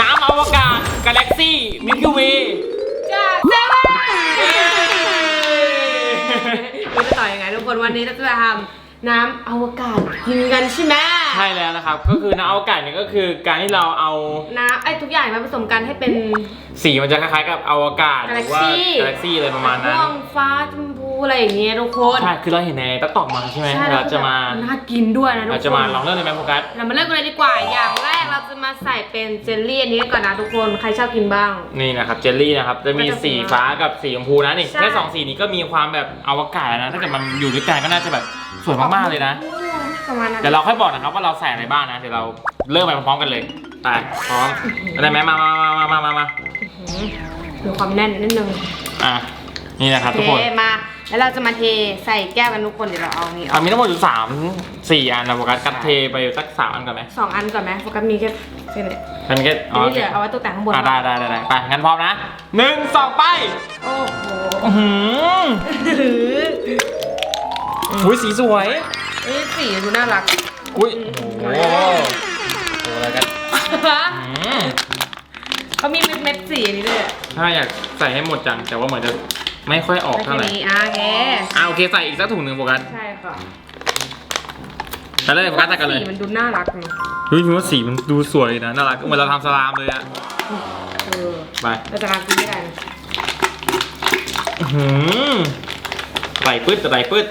น้ำอวกาศกาแล็กซี่มิลคิวเวจากเซเว่นเราจะต่อยังไงทุกคนวันนี้เราจะทำน้ำอวกาศกินกันใช่ไหมใช่แล้วนะครับ ก็คือน้ำอวกาศเนี่ยก็คือการที่เราเอาน้ำไอ้ทุกอย่างมาผสมกันให้เป็นสีมันจะคล้ายๆกับอวกาศหรือว่า Galaxy กาแล็กซี่อะไรประมาณนั้นม่วงฟ้าชมพู อะไรอย่างเงี้ยทุกคนใช่คือเราเห็นในต๊กตอกมาใช่ไหมใช่เราจะมาน่ากินด้วยนะทุกคนเราจะมาลองเริ่มเลยไหมโฟกัสเรามาเริ่มกันเลยดีกว่าอย่างแรกเราจะมาใส่เป็นเจลลี่อันนี้ก่อนนะทุกคนใครชอบกินบ้างนี่นะครับเจลลี่นะครับจะมีก็จะสีฟ้ากับสีชมพูนะนี่ใช่แค่สองสีนี้ก็มีความแบบอวกาศแล้วนะถ้าเกิดมันอยู่ด้วยกันก็น่าจะแบบสวยมากๆเลยนะประมาณนั้นเดี๋ยวเราค่อยบอกนะครับว่าเราใส่อะไรบ้างนะเดี๋ยวเราเริ่มไปพร้อมๆกันเลยไปพร้อมอะไรไหมมามามามามามามีความแน่นนิดนึงอะนี่นะครับเททุกคนมา แล้วเราจะมาเทใส่แก้วกันทุกคนเดี๋ยวเราเอานี่อออะกมีทั้งหมดอยู่สามสี่อันนะโฟกัสกัดเทไปสักสามอันก่อนไหมสองอันก่อนไหมโฟกัสมีแค่แค่นี้กันแค่อ๋ออันนี้เหลือเอาไว้ตกแต่งข้างบนอะได้ได้ได้ได้ไปงั้นพร้อมนะหนึ่งสองไปโอ้โหอื้อหือหรืออุ้ยสีสวยเอ้ยสีดูน่ารัก อุ้ยโอ้โหโอ้โหอะไรกันอืมเขามีเม็ดเม็ดๆสีอันนี้ด้วยถ้าอยากใส่ให้หมดจังแต่ว่าเหมือนจะ ไม่ค่อยออกแค่เท่าไหร่นี้อะโอเคอะโอเคใส่อีกสักถุงหนึ่งโฟกัสใช่ค่ะไปเลยโฟกัสใส่กันเลยสีมันดูน่ารักเนอะเฮ้ยพี่ว่าสีมันดูสวยนะน่ารักเหมือนเราทำสลามเลยอะเออไปเราจะมากินด้วยกันอื้อหือไหลปื๊ดแต่ไหลปื๊ด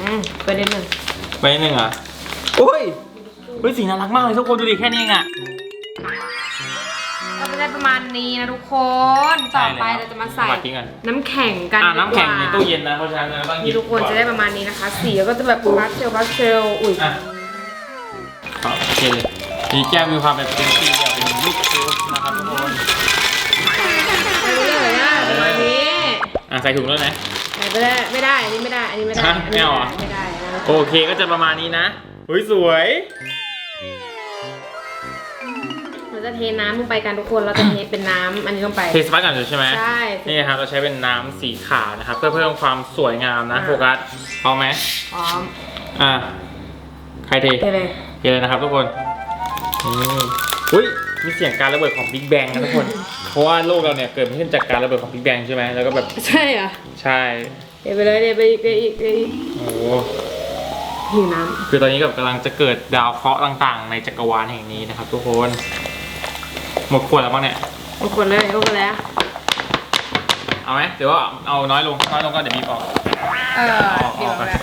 อืมเปิดนิดนึงไปนิดนึงอะโอ้ยเฮ้ยสีน่ารักมากเลยทุกคนดูดิแค่นี้เองอะเราจะ ได้ประมาณนี้นะทุกคน ต่อไปใช่แล้วเราจะมาใส่มาทิ้งกัน น้ำแข็งกันอะดีกว่าน้ำแข็งในตู้เย็นนะเพราะฉะนั้นเราต้องหยินี่บทุกคนจะได้ประมาณนี้นะคะ สีก็จะแบบพาสเทลพาสเทลอุ้ยอะครับโอเคเลยดีแก้วมีความแบบเป็นสี่เหลี่ยมเป็นลูกคิ้วนะครับทุกคนไปเลยนะประมาณนี้อะใส่ถุงด้วยนะไหนไม่ได้ไม่ได้อันนี้ไม่ได้อันนี้ไม่ได้ฮะไม่เอาเหรอ ไม่ได้นะ โอเคก็จะประมาณนี้นะเฮ้ยสวย เราจะเทน้ำลงไปกันทุกคน เราจะเทเป็นน้ำอันนี้ลงไป เทสปาร์กก่อนเลยใช่ไหมใช่นี่นะครับเราใช้เป็นน้ำสีขาวนะครับ เพื่อเพิ่มความสวยงามนะอ่า โฟกัสพร้อมไหมพร้อมอะใครเทเทเลยเทเลยนะครับทุกคนนี่อุ้ยมีเสียงการระเบิดของบิ๊กแบงนะทุกคน เพราะว่าโลกเราเนี่ยเกิดขึ้นจากการระเบิดของบิ๊กแบงใช่ไหมแล้วก็แบบใช่เหรอใช่เทไปเลยเทไปอีกเทอีกเทอีกโอ้โหหิวน้คือตอนนี้กับกำลังจะเกิดดาวเคราะห์ต่างๆ ในจักรวาลแห่งนี้นะครับทุกคน หมดขวดแล้วมั้งเนี่ยำทุกคนเลยทุกคนแล้ว เอาไหมหรือว่าเอาน้อยลง น้อยลงก็เดี๋ยวบีบออกเออเอาออกเดี๋ยวเอาออกแล้ว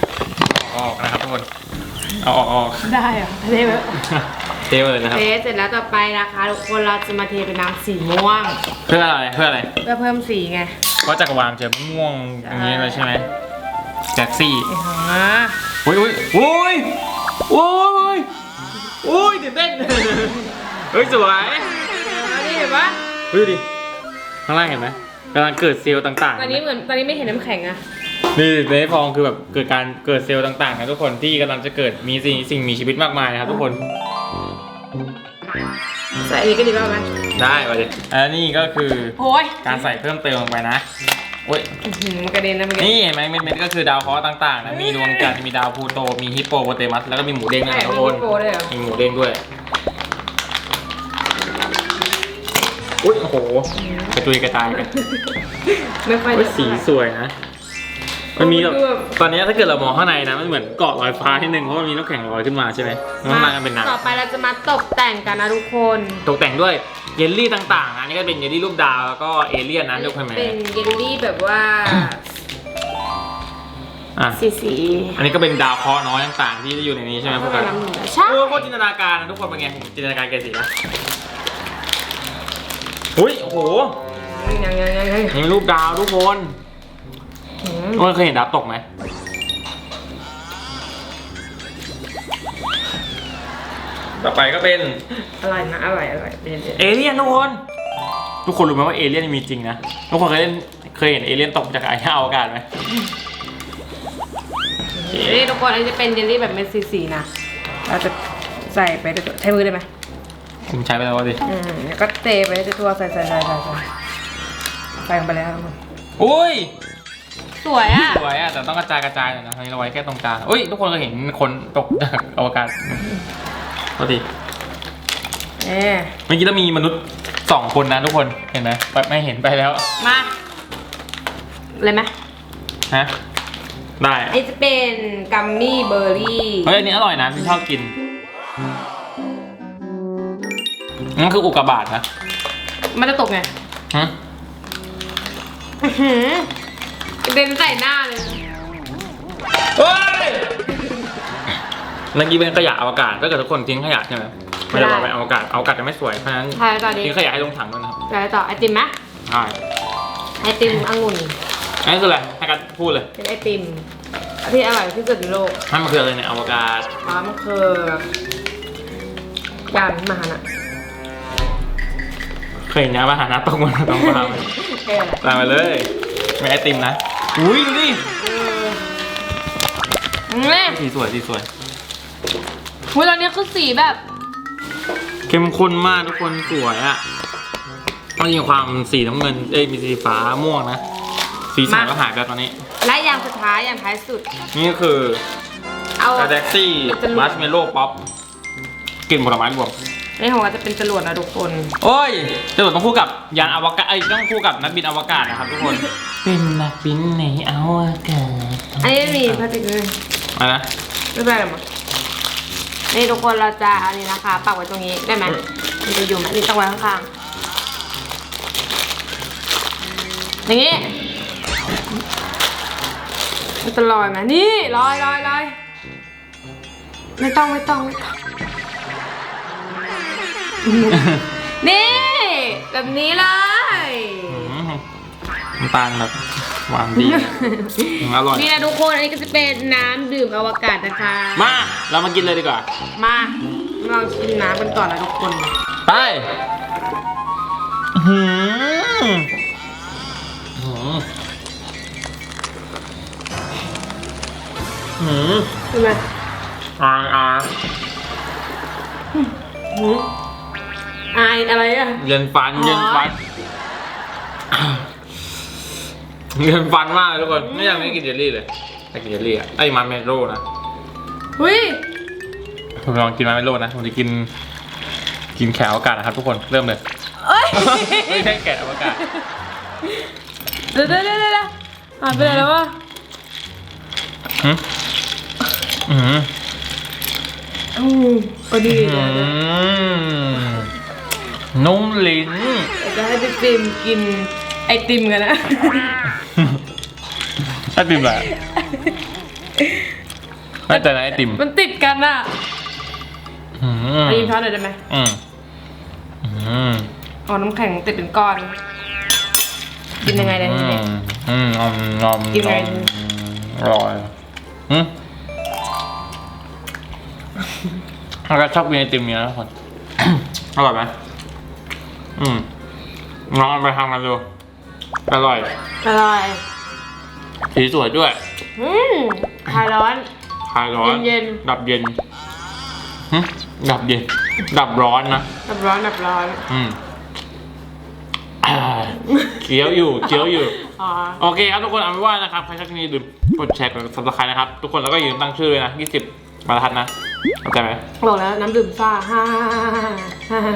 เอาออกนะครับทุกคน เอาออกเอาออก ได้เหรอเทไปเทเลยนะครับ เทเสร็จแล้วต่อไปนะคะทุกคนเราจะมาเทเป็นน้ำสีม่วงเพื่ออะไร เพื่ออะไร เพื่อเพิ่มสีไงเพราะจักรวาลมันจะม่วงอย่างนี้เลยใช่ไหมแจ็คซี่อ่าโอ้ยโอ้ยโอ้ยโอ้ยโอ้ยตื่นเต้นเฮ้ยสวย อันนี้เห็นปะเฮ้ยดูดิ ข้างล่างเห็นไหมกำลังเกิดเซลล์ต่างๆตอนนี้เหมือนตอนนี้ไม่เห็นน้ำแข็งอะนี่ในฟองคือแบบเกิดการเกิดเซลล์ต่างๆนะทุกคนที่กำลังจะเกิดมีสิ่งสิ่งมีชีวิตมากมายนะครับทุกคน ใส่อันนี้ก็ดีป่ะไหมได้ไปดิอันนี้ก็คือโอ้ยการใส่เพิ่มเติมลงไปนะโอ้ย อื้อหือมันกระเด็นนะเมื่อกี้นี่เห็นไหมเม็ดๆก็คือดาวเคราะห์ต่างๆนะมีดวงจันทร์มีดาวพลูโตมีฮิปโปโปเตมัสแล้วก็มีหมูเด้งด้วยใช่นะมีทุกคนฮิปโปด้วยเหรอมีหมูเด้งด้วย อุ้ยโอ้โหกระจุยกระจายกันไม่ค่อยโอ้ยสีสวยนะ มันมีแบบดูแบบตอนนี้ถ้าเกิดเรามองข้างในนะ มันเหมือนเกาะลอยฟ้าที่หนึ่งเพราะมันมีน้ำแข็งลอยขึ้นมาใช่ไหมมันมากันเป็นน้ำ ต่อไปเราจะมาตกแต่งกันนะทุกคนตกแต่งด้วยเยลลี่ต่างๆนะอันนี่ก็เป็นเยลลี่รูปดาวแล้วก็เอเลี่ยนนะทุกคนไหมเป็นเยลลี่แบบว่าอะสีสีอันนี้ก็เป็นดาวเคราะห์น้อยต่างๆ ที่อยู่ในนี้ใช่ไหมพวกกันน้ำหนึ่งใช่ โอ้โคตรจินตนาการนะทุกคนเป็นไงผมจินตนาการแกสีนะ อุ้ยโอ้โหยังยังยังยังนี่เป็นรูปดาวทุกคนอืมทุกคนเคยเห็นดาวตกไหมต่อไปก็เป็นอร่อยนะอร่อยอร่อยเป็นยังไงเอเลี่ยนทุกคน ทุกคนรู้ไหมว่าเอเลี่ยนมีจริงนะทุกคนเคยเล่นเคยเห็นเอเลี่ยนตกจากไอ้อวกาศไหมนี่ทุกคนอันนี้จะเป็นเยลลี่แบบเม็ดสีสีนะเราจะใส่ไปใช้มือได้ไหม ผมใช้ไปแล้วดิอืมแล้วก็เทไปทั่วๆใส่ใส่ใส่ใส่ใส่ใส่ลงไปแล้วทุกคนอุ้ยสวยอะ สวยอะแต่ต้องกระจายกระจายหน่อยนะอันนี้เราไว้แค่ตรงกลางอุ้ยทุกคนก็เห็นคนตกจากอวกาศพอดีเอ๊ะเมื่อกี้เรามีมนุษย์สองคนนะทุกคนเห็นไหมไปไม่เห็นไปแล้วมาเลยไหมฮะได้อันนี้จะเป็นกัมมี่เบอร์รี่เฮ้ยอันนี้อร่อยนะพี่ชอบกิน นั่นคืออุกกาบาตนะมันจะตกไงฮะอื้อหือเด่นใส่หน้าเลย เฮ้ยเมื่อกี้เป็นขยะอวกาศถ้าเกิดทุกคนทิ้งขยะใช่ไหมไม่ได้บอกไปอวกาศอวกาศจะไม่สวยเพราะฉะนั้นใช่ต่อดีทิ้งขยะให้ลงถังด้วยนะครับใช่ต่อไอติมไหมใช่ไอติมองุ่นอันนี้คืออะไรให้กันพูดเลยเป็นไอติมที่อร่อยที่สุดในโลกให้มันคืออะไรในยอวกาศอ๋อมันคือยานมหานะ เคยเห็นนะมาหาน้าตกมาต้องมาเออตามไปเลยมีไอติมนะ อุ้ยดูดินี่สีสวยสีสวย เวลานี้ยคือสีแบบ เข้มข้นมากทุกคนสวยอะต้องยิงความสีน้ำเงิน เอ้ยมีสีฟ้าม่วงนะ สีสันก็หายไปแล้วตอนนี้ และอย่างสุดท้ายอย่างท้ายสุด นี่ก็คือเอา กาแล็กซี่มัชเมลโล่ป๊อปกลิ่นผลไม้รวม ในของเราจะเป็นจรวดนะทุกคน โอ้ยจรวดต้องคู่กับยานอวกาศไอ้ยต้องคู่กับนักบินอวกาศนะครับทุกคนเป็นนักบินในอวกาศอันนี้มีพลาสติกด้วยอะไรนะไม่เป็นไรหรอกมั้งนี่ทุกคนเราจะอันนี้นะคะปักไว้ตรงนี้ได้ไหมมันจะอยู่ไหมนี่ต้องไว้ข้างๆอย่างนี้มันจะลอยไหมนี่ลอยลอยลอยไม่ต้องไม่ต้องไม่ต้อง นี่ แบบนี้เลยอืมน้ำตาลแบบหวานดีอืมอร่อย นี่นะทุกคนอันนี้ก็จะเป็นน้ำดื่มอวกาศนะคะ มา เรามากินเลยดีกว่า มาลองชิมน้ำกันก่อนนะทุกคน ไปอื้อหืออื้อหือใช่ไหมอายอายหืม อายอะไรอะเย็นฟันอ๋อเย็นฟันเย็นฟันมากเลยทุกคนไม่อยากไม่กินเจลลี่เลยแต่กินเจลลี่อะไอ้มันเมโลนะเฮ้ยผมลองกินมันเมโลนะผมจะกิน กินแขกอวกาศนะครับทุกคนเริ่มเลยเอ้ยไม่ใช่แกะอวกาศเดี๋ยวเดี๋ยวเดี๋ยวเดี๋ยวหายไปไหนแล้ววะหืมอืมอืมพอดีอืเดี๋ยวเดี๋ยวม นุ่มลิ้นเดี๋ยวจะให้พี่ฟิล์มกินไอติมกันนะ ไอติมอะไรไม่แต่นะไอติมมันติดกันอะอืมไอยิมช้อนหน่อยได้ไหมอืมอืมเอาน้ำแข็งติดเป็นก้อน กินยังไงเนี่ยอืทีนี้ มอืมอมนอมกินไงอมอร่อยอืมเราก็ชอบกินไอติมเนี้ยนะทุกคน อร่อยไหม อืมลองเอาไปทำกันดู อร่อย อร่อย สีสวยด้วย อืมคลายร้อน คลายร้อน เย็นดับเย็นหึดับเย็น ดับร้อนนะแบบร้อนแบบร้อน อืมอ่าเคี้ยวอยู่เคี้ยวอยู่ อ๋อ โอเคครับทุกคนเอาเป็นว่านะครับใครชอบคลิปนี้อย่าลืมกดแชร์กด subscribe นะครับ ทุกคนแล้วก็อย่าลืมตั้งชื่อเลยนะ 20บรรทัดนะเข้าใจไหมบอกแล้วน้ำดื่มซ่าฮ่าฮ่าฮ่าฮ่าฮ่า